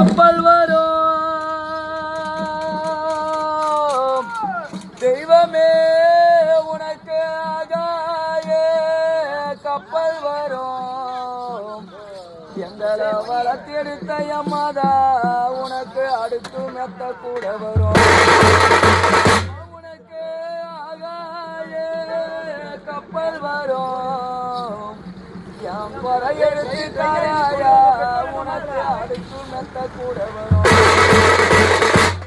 கப்பல் வரும். தெய்வமே உனக்கு ஆகாய கப்பல் வரும். எங்களை வளர்த்தெடுத்த எம்மாதா உனக்கு அடுத்து மெத்த கூட வரும். உனக்கு ஆகாய கப்பல் வரும். என் குறை எடுத்து தாராயா அடுத்து மெத்த கூட வரும்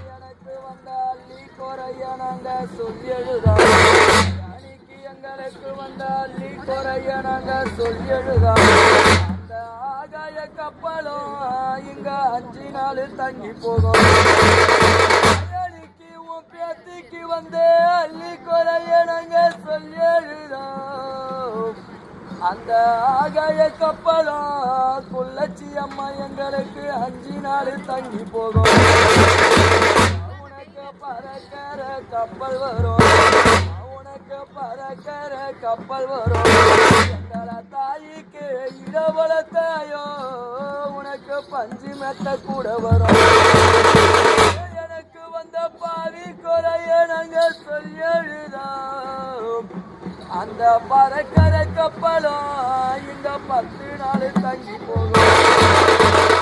எனக்கு வந்த அள்ளி குறைய நாங்க சொல்லி எழுதாம் அன்னைக்கு எங்களுக்கு வந்தால் அள்ளி குறைய நாங்க சொல்லி எழுதா அந்த ஆகாய கப்பலும் இங்க அஞ்சு நாள் தங்கி போகும் அன்னைக்கு உன் பேத்திக்கு வந்து அள்ளி குறைய நாங்க சொல்லி எழுதாம் அந்த ஆகாய கப்பலா குள்ளச்சி அம்மா எங்களுக்கு அஞ்சு நாள் தங்கி போகும். உனக்கு பறக்கிற கப்பல் வரும். உனக்கு பறக்கிற கப்பல் வரும். எங்கள தாய்க்கு இடவள தாயோ உனக்கு பஞ்சு மெத்த கூட வரும். அந்த பறக்கிற கப்பலோ இந்த பத்து நாள் தங்கி போகும்.